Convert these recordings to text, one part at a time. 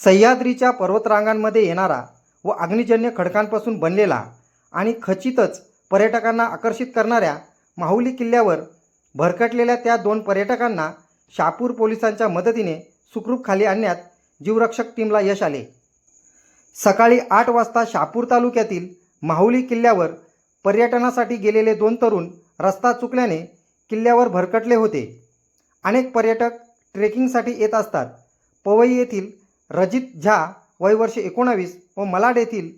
सह्याद्रीच्या पर्वतरांगांमध्ये येणारा व अग्निजन्य खडकांपासून बनलेला आणि खचितच पर्यटकांना आकर्षित करणाऱ्या माहुली किल्ल्यावर भरकटलेल्या त्या दोन पर्यटकांना शापूर पोलिसांच्या मदतीने सुखरूप खाली आणण्यात जीवरक्षक टीमला यश आले. सकाळी आठ वाजता शापूर तालुक्यातील माहुली किल्ल्यावर पर्यटनासाठी गेलेले दोन तरुण रस्ता चुकल्याने किल्ल्यावर भरकटले होते. अनेक पर्यटक ट्रेकिंगसाठी येत असतात. पवई येथील रजित झा वय वर्ष एकोणावीस व मलाड येथील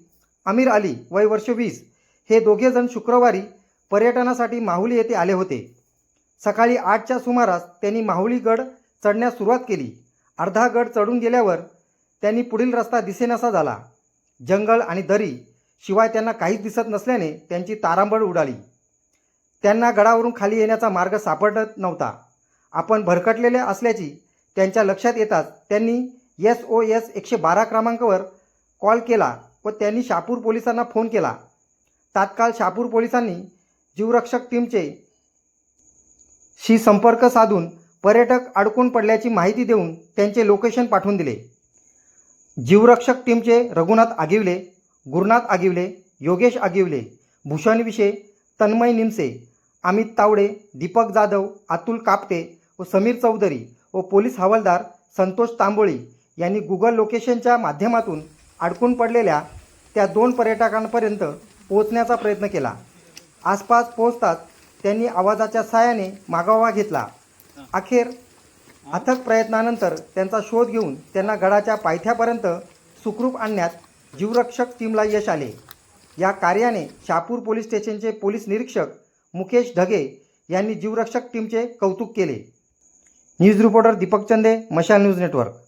अमीर अली वय वर्ष वीस हे दोघेजण शुक्रवारी पर्यटनासाठी माहुली येथे आले होते. सकाळी आठच्या सुमारास त्यांनी माहुली गड चढण्यास सुरुवात केली. अर्धा गड चढून गेल्यावर त्यांनी पुढील रस्ता दिसेनासा झाला. जंगल आणि दरी शिवाय त्यांना काहीच दिसत नसल्याने त्यांची तारांबळ उडाली. त्यांना गडावरून खाली येण्याचा मार्ग सापडत नव्हता. आपण भरकटलेले असल्याची त्यांच्या लक्षात येताच त्यांनी एस ओ एस एकशे बारा क्रमांकावर कॉल केला व त्यांनी शहापूर पोलिसांना फोन केला. तात्काळ शहापूर पोलिसांनी जीवरक्षक टीमचे शी संपर्क साधून पर्यटक अडकून पडल्याची माहिती देऊन त्यांचे लोकेशन पाठवून दिले. जीवरक्षक टीमचे रघुनाथ आगिवले गुरुनाथ आगिवले योगेश आगिवले भूषण विशे तन्मय निमसे अमित तावडे दीपक जाधव अतुल कापटे व समीर चौधरी व पोलीस हवालदार संतोष तांबोळी यांनी गुगल लोकेशनच्या माध्यमातून अडकून पडलेल्या त्या दोन पर्यटकांपर्यंत पोहोचण्याचा प्रयत्न केला. आसपास पोहोचताच त्यांनी आवाजाच्या साहाय्याने मागोवा घेतला. अखेर अथक प्रयत्नानंतर त्यांचा शोध घेऊन त्यांना गडाच्या पायथ्यापर्यंत सुखरूप आणण्यात जीवरक्षक टीमला यश आले. या कार्याने शापूर पोलीस स्टेशनचे पोलीस निरीक्षक मुकेश ढगे यांनी जीवरक्षक टीमचे कौतुक केले. न्यूज रिपोर्टर दीपक चंदे मशाल न्यूज नेटवर्क.